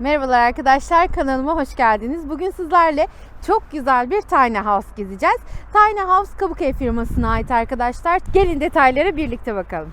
Merhabalar arkadaşlar kanalıma hoş geldiniz. Bugün sizlerle çok güzel bir tiny house gezeceğiz. Tiny house Kabukev firmasına ait arkadaşlar. Gelin detaylara birlikte bakalım.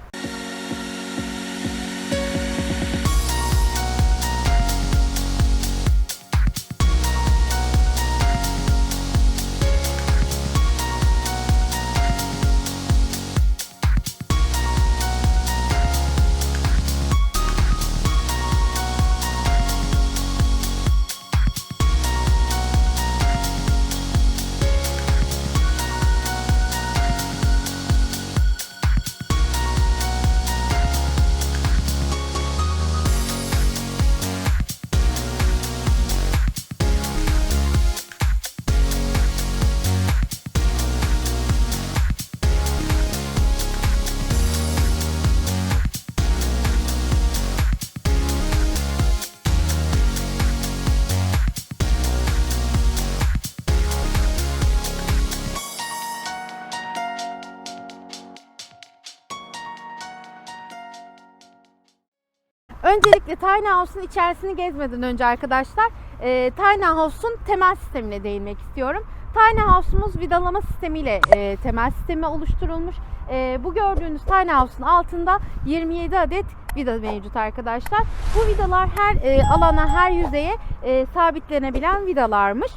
Öncelikle Tiny House'un içerisini gezmeden önce arkadaşlar e, Tiny House'un temel sistemine değinmek istiyorum. Tiny House'umuz vidalama sistemiyle e, temel sistemi oluşturulmuş. E, bu gördüğünüz Tiny House'un altında 27 adet vida mevcut arkadaşlar. Bu vidalar her e, alana, her yüzeye e, sabitlenebilen vidalarmış.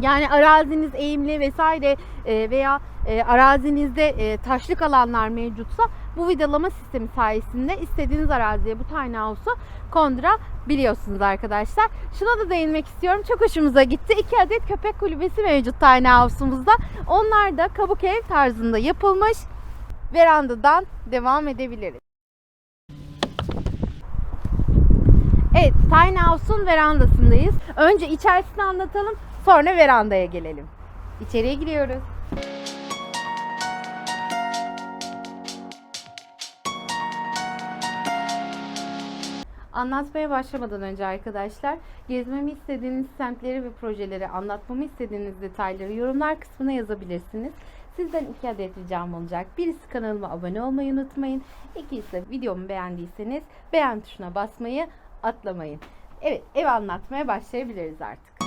Yani araziniz eğimli vesaire e, veya e, arazinizde e, taşlık alanlar mevcutsa bu vidalama sistemi sayesinde istediğiniz araziye bu tiny house'u kondurabiliyorsunuz arkadaşlar. Şuna da değinmek istiyorum. Çok hoşumuza gitti. İki adet köpek kulübesi mevcut tiny house'umuzda. Onlar da kabuk ev tarzında yapılmış. Verandadan devam edebiliriz. Evet, Tiny House'un verandasındayız. Önce içerisini anlatalım, sonra verandaya gelelim. İçeriye giriyoruz. Anlatmaya başlamadan önce arkadaşlar, gezmemi istediğiniz semtleri ve projeleri, anlatmamı istediğiniz detayları yorumlar kısmına yazabilirsiniz. Sizden iki adet ricam olacak. Birisi kanalıma abone olmayı unutmayın. İkincisi videomu beğendiyseniz beğen tuşuna basmayı atlamayın. Evet, ev anlatmaya başlayabiliriz artık.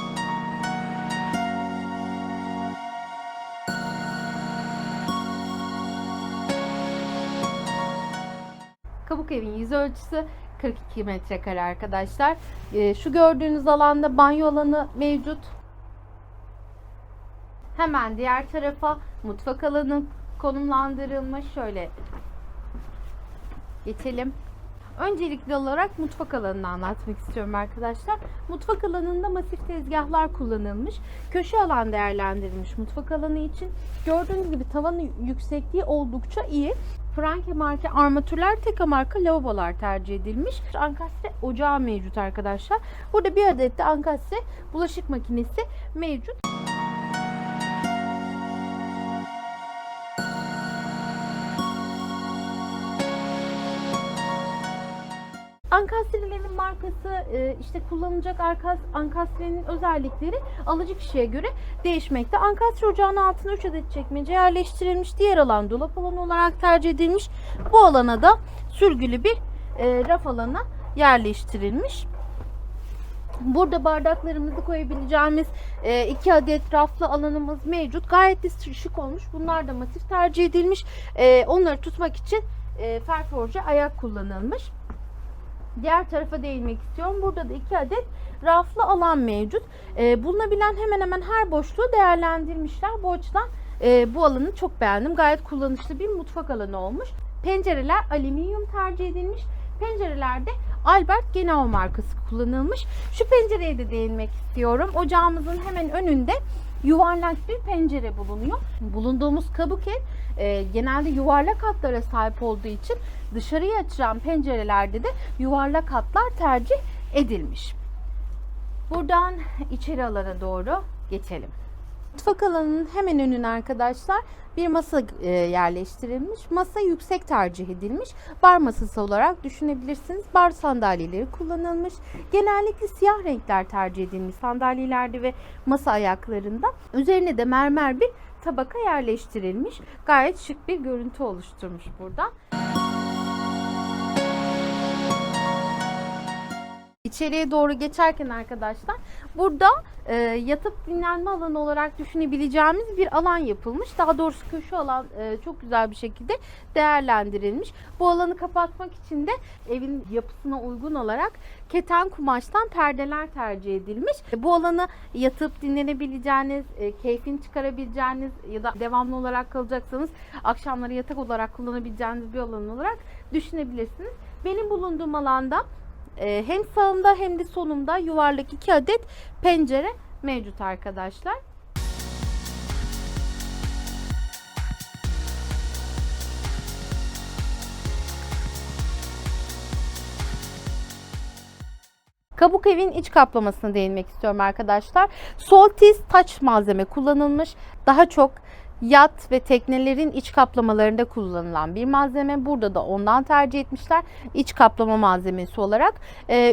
Kabuk evin yüz ölçüsü 42 metrekare arkadaşlar. Ee, şu gördüğünüz alanda banyo alanı mevcut. Hemen diğer tarafa mutfak alanı konumlandırılmış. Şöyle geçelim. Öncelikli olarak mutfak alanını anlatmak istiyorum arkadaşlar. Mutfak alanında masif tezgahlar kullanılmış. Köşe alan değerlendirilmiş mutfak alanı için. Gördüğünüz gibi tavanın yüksekliği oldukça iyi. Franke marka armatürler, tek marka lavabolar tercih edilmiş. Ankastre ocağı mevcut arkadaşlar. Burada bir adet de ankastre bulaşık makinesi mevcut. Ankastrelerin markası, e, işte kullanılacak ankastrenin özellikleri alıcı kişiye göre değişmekte. Ankastre ocağının altına 3 adet çekmece yerleştirilmiş. Diğer alan dolap alanı olarak tercih edilmiş. Bu alana da sürgülü bir e, raf alana yerleştirilmiş. Burada bardaklarımızı koyabileceğimiz e, iki adet raflı alanımız mevcut. Gayet de şık olmuş. Bunlar da masif tercih edilmiş. E, onları tutmak için e, ferforje ayak kullanılmış. Diğer tarafa değinmek istiyorum. Burada da iki adet raflı alan mevcut. E, bulunabilen hemen hemen her boşluğu değerlendirmişler. Bu açıdan e, bu alanı çok beğendim. Gayet kullanışlı bir mutfak alanı olmuş. Pencereler alüminyum tercih edilmiş. Pencerelerde Albert Genau markası kullanılmış. Şu pencereye de değinmek istiyorum. Ocağımızın hemen önünde yuvarlak bir pencere bulunuyor. Bulunduğumuz kabuk ev e, genelde yuvarlak hatlara sahip olduğu için dışarıya açılan pencerelerde de yuvarlak hatlar tercih edilmiş. Buradan içeri alana doğru geçelim. Mutfak alanının hemen önüne arkadaşlar bir masa e, yerleştirilmiş. Masa yüksek tercih edilmiş. Bar masası olarak düşünebilirsiniz. Bar sandalyeleri kullanılmış. Genellikle siyah renkler tercih edilmiş sandalyelerde ve masa ayaklarında. Üzerine de mermer bir tabaka yerleştirilmiş. Gayet şık bir görüntü oluşturmuş burada. İçeriye doğru geçerken arkadaşlar burada e, yatıp dinlenme alanı olarak düşünebileceğimiz bir alan yapılmış. Daha doğrusu köşe alan e, çok güzel bir şekilde değerlendirilmiş. Bu alanı kapatmak için de evin yapısına uygun olarak keten kumaştan perdeler tercih edilmiş. E, Bu alanı yatıp dinlenebileceğiniz, e, keyfini çıkarabileceğiniz ya da devamlı olarak kalacaksanız akşamları yatak olarak kullanabileceğiniz bir alan olarak düşünebilirsiniz. Benim bulunduğum alanda e, hem sağımda hem de solumda yuvarlak iki adet pencere mevcut arkadaşlar. Kabuk evin iç kaplamasına değinmek istiyorum arkadaşlar. Soltis taç malzeme kullanılmış. Daha çok yat ve teknelerin iç kaplamalarında kullanılan bir malzeme. Burada da ondan tercih etmişler. İç kaplama malzemesi olarak.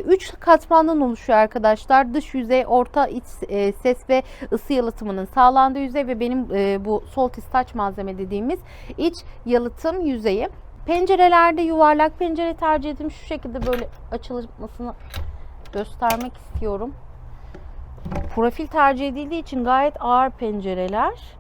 3 katmandan oluşuyor arkadaşlar. Dış yüzey, orta iç e, ses ve ısı yalıtımının sağlandığı yüzey ve benim e, bu Soltis taç malzeme dediğimiz iç yalıtım yüzeyi. Pencerelerde yuvarlak pencere tercih ettim. Şu şekilde böyle açılmasını göstermek istiyorum. Profil tercih edildiği için gayet ağır pencereler.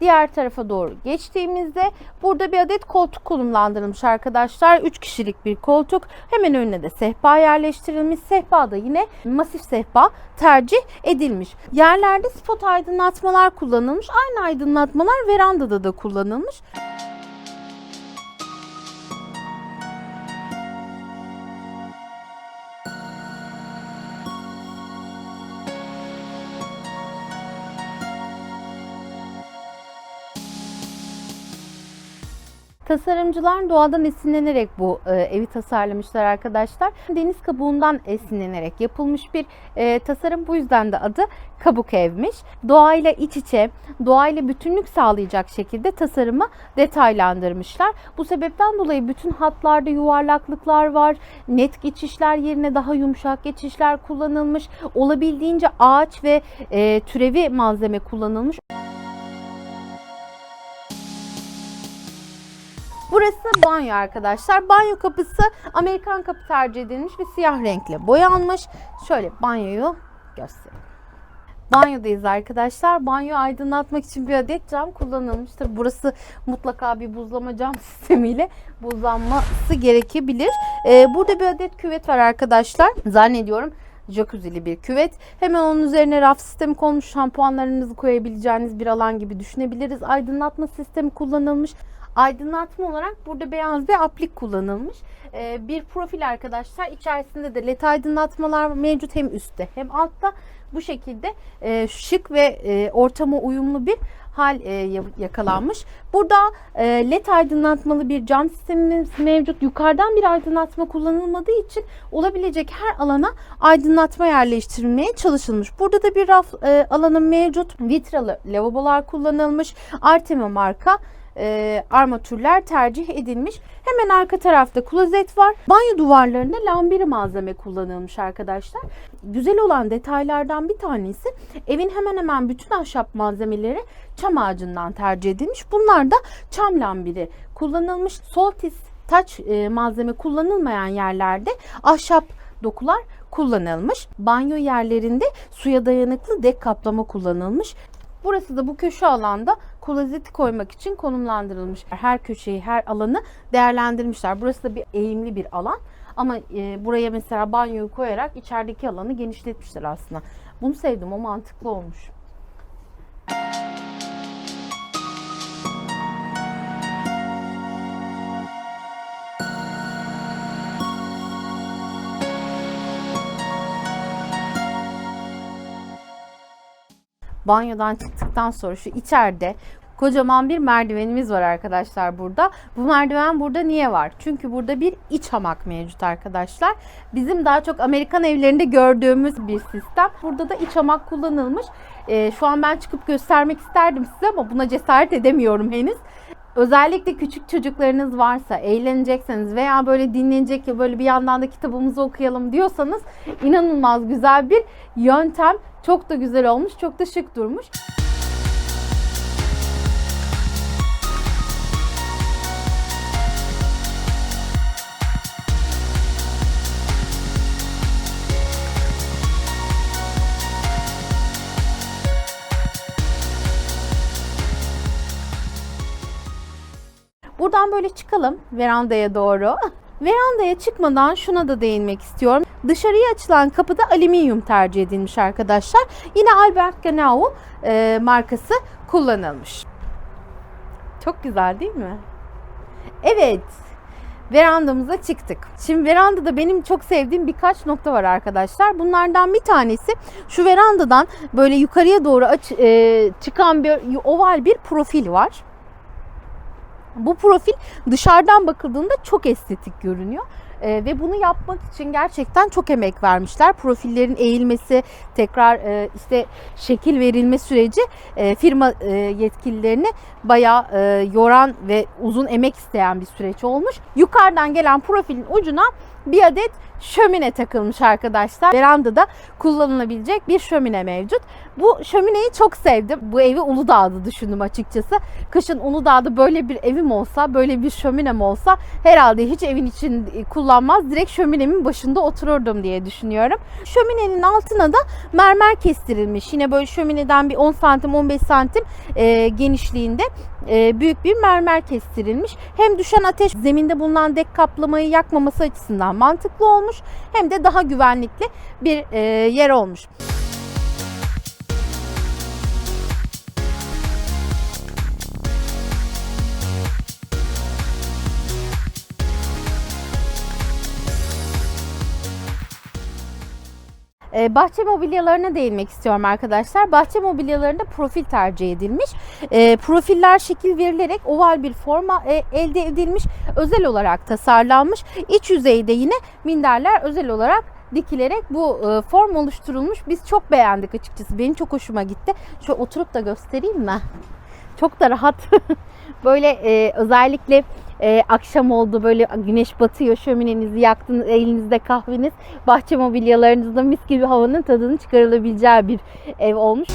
Diğer tarafa doğru geçtiğimizde burada bir adet koltuk konumlandırılmış arkadaşlar. 3 kişilik bir koltuk. Hemen önüne de sehpa yerleştirilmiş. Sehpa da yine masif sehpa tercih edilmiş. Yerlerde spot aydınlatmalar kullanılmış. Aynı aydınlatmalar verandada da kullanılmış. Tasarımcılar doğadan esinlenerek bu e, evi tasarlamışlar arkadaşlar. Deniz kabuğundan esinlenerek yapılmış bir e, tasarım. Bu yüzden de adı kabuk evmiş. Doğayla iç içe, doğayla bütünlük sağlayacak şekilde tasarımı detaylandırmışlar. Bu sebepten dolayı bütün hatlarda yuvarlaklıklar var. Net geçişler yerine daha yumuşak geçişler kullanılmış. Olabildiğince ağaç ve e, türevi malzeme kullanılmış. Burası banyo arkadaşlar. Banyo kapısı Amerikan kapı tercih edilmiş ve siyah renkle boyanmış. Şöyle banyoyu göstereyim. Banyodayız arkadaşlar. Banyo aydınlatmak için bir adet cam kullanılmıştır. Burası mutlaka bir buzlama cam sistemiyle buzlanması gerekebilir. Ee, burada bir adet küvet var arkadaşlar. Zannediyorum jacuzzi'li bir küvet. Hemen onun üzerine raf sistemi konmuş. Şampuanlarınızı koyabileceğiniz bir alan gibi düşünebiliriz. Aydınlatma sistemi kullanılmış. Aydınlatma olarak burada beyaz bir aplik kullanılmış. Ee, bir profil arkadaşlar. İçerisinde de led aydınlatmalar mevcut hem üstte hem altta. Bu şekilde e, şık ve e, ortama uyumlu bir hal e, yakalanmış. Burada e, led aydınlatmalı bir cam sistemimiz mevcut. Yukarıdan bir aydınlatma kullanılmadığı için olabilecek her alana aydınlatma yerleştirilmeye çalışılmış. Burada da bir raf e, alanı mevcut. Vitralı lavabolar kullanılmış. Artema marka e, armatürler tercih edilmiş. Hemen arka tarafta klozet var. Banyo duvarlarında lambiri malzeme kullanılmış arkadaşlar. Güzel olan detaylardan bir tanesi evin hemen hemen bütün ahşap malzemeleri çam ağacından tercih edilmiş. Bunlar da çam lambiri kullanılmış. Soltis taç e, malzeme kullanılmayan yerlerde ahşap dokular kullanılmış. Banyo yerlerinde suya dayanıklı dek kaplama kullanılmış. Burası da bu köşe alanda klozeti koymak için konumlandırılmış. Her köşeyi, her alanı değerlendirmişler. Burası da bir eğimli bir alan. Ama e, buraya mesela banyoyu koyarak içerideki alanı genişletmişler aslında. Bunu sevdim. O mantıklı olmuş. Banyodan çıktıktan sonra şu içeride kocaman bir merdivenimiz var arkadaşlar burada. Bu merdiven burada niye var? Çünkü burada bir iç hamak mevcut arkadaşlar. Bizim daha çok Amerikan evlerinde gördüğümüz bir sistem. Burada da iç hamak kullanılmış. Ee, şu an ben çıkıp göstermek isterdim size ama buna cesaret edemiyorum henüz. Özellikle küçük çocuklarınız varsa, eğlenecekseniz veya böyle dinlenecek ya böyle bir yandan da kitabımızı okuyalım diyorsanız inanılmaz güzel bir yöntem. Çok da güzel olmuş, çok da şık durmuş. Buradan böyle çıkalım verandaya doğru. Verandaya çıkmadan şuna da değinmek istiyorum. Dışarıya açılan kapıda alüminyum tercih edilmiş arkadaşlar. Yine Albert Genau e, markası kullanılmış. Çok güzel değil mi? Evet. Verandamıza çıktık. Şimdi verandada benim çok sevdiğim birkaç nokta var arkadaşlar. Bunlardan bir tanesi şu verandadan böyle yukarıya doğru aç, e, çıkan bir oval bir profil var. Bu profil dışarıdan bakıldığında çok estetik görünüyor. Ee, ve bunu yapmak için gerçekten çok emek vermişler. Profillerin eğilmesi, tekrar e, işte şekil verilme süreci e, firma e, yetkililerini bayağı e, yoran ve uzun emek isteyen bir süreç olmuş. Yukarıdan gelen profilin ucuna bir adet şömine takılmış arkadaşlar. Verandada kullanılabilecek bir şömine mevcut. Bu şömineyi çok sevdim. Bu evi Uludağ'da düşündüm açıkçası. Kışın Uludağ'da böyle bir evim olsa, böyle bir şöminem olsa herhalde hiç evin için kullanmaz. Direkt şöminemin başında otururdum diye düşünüyorum. Şöminenin altına da mermer kestirilmiş. Yine böyle şömineden bir 10 santim 15 santim e, genişliğinde e, büyük bir mermer kestirilmiş. Hem düşen ateş zeminde bulunan dek kaplamayı yakmaması açısından mantıklı olmuş. Hem de daha güvenlikli bir e, yer olmuş. Ee, Bahçe mobilyalarına değinmek istiyorum arkadaşlar. Bahçe mobilyalarında profil tercih edilmiş. Ee, Profiller şekil verilerek oval bir forma e, elde edilmiş. Özel olarak tasarlanmış. İç yüzeyde yine minderler özel olarak dikilerek bu e, form oluşturulmuş. Biz çok beğendik açıkçası. Benim çok hoşuma gitti. Şöyle oturup da göstereyim mi? Çok da rahat. Böyle e, özellikle e, akşam oldu böyle güneş batıyor şöminenizi yaktınız elinizde kahveniz bahçe mobilyalarınızda mis gibi havanın tadını çıkarılabileceği bir ev olmuş.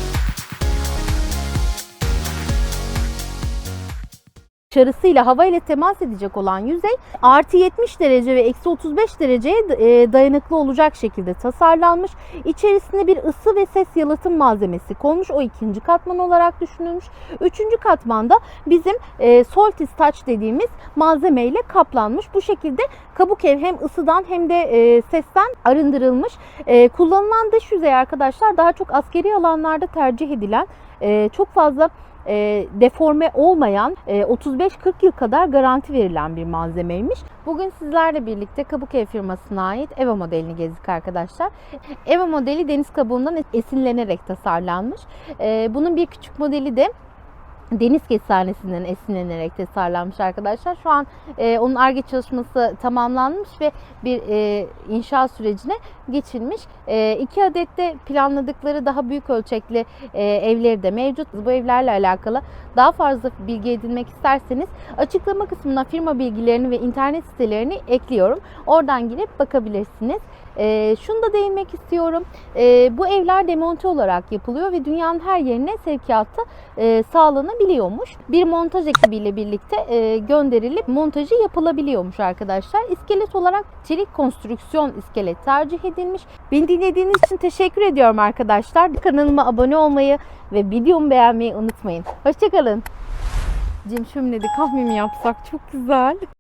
Dışarısıyla hava ile temas edecek olan yüzey artı 70 derece ve eksi 35 dereceye e, dayanıklı olacak şekilde tasarlanmış. İçerisinde bir ısı ve ses yalıtım malzemesi konmuş. O ikinci katman olarak düşünülmüş. Üçüncü katmanda bizim e, Soltis Touch dediğimiz malzemeyle kaplanmış. Bu şekilde kabuk ev hem ısıdan hem de e, sesten arındırılmış. E, kullanılan dış yüzey arkadaşlar daha çok askeri alanlarda tercih edilen e, çok fazla e, deforme olmayan e, 35-40 yıl kadar garanti verilen bir malzemeymiş. Bugün sizlerle birlikte Kabuk Ev firmasına ait Eva modelini gezdik arkadaşlar. Eva modeli deniz kabuğundan esinlenerek tasarlanmış. E, bunun bir küçük modeli de deniz kestanesinden esinlenerek tasarlanmış arkadaşlar. Şu an e, onun ARGE çalışması tamamlanmış ve bir e, inşaat sürecine geçilmiş. E, iki adet de planladıkları daha büyük ölçekli e, evleri de mevcut. Bu evlerle alakalı daha fazla bilgi edinmek isterseniz açıklama kısmına firma bilgilerini ve internet sitelerini ekliyorum. Oradan girip bakabilirsiniz. E, şunu da değinmek istiyorum. E, bu evler demonte olarak yapılıyor ve dünyanın her yerine sevkiyatı e, sağlanabiliyormuş. Bir montaj ekibiyle birlikte e, gönderilip montajı yapılabiliyormuş arkadaşlar. İskelet olarak çelik konstrüksiyon iskelet tercih edilmiş. Beni dinlediğiniz için teşekkür ediyorum arkadaşlar. Kanalıma abone olmayı ve videomu beğenmeyi unutmayın. Hoşçakalın. Cem şöminede kahve mi yapsak? Çok güzel.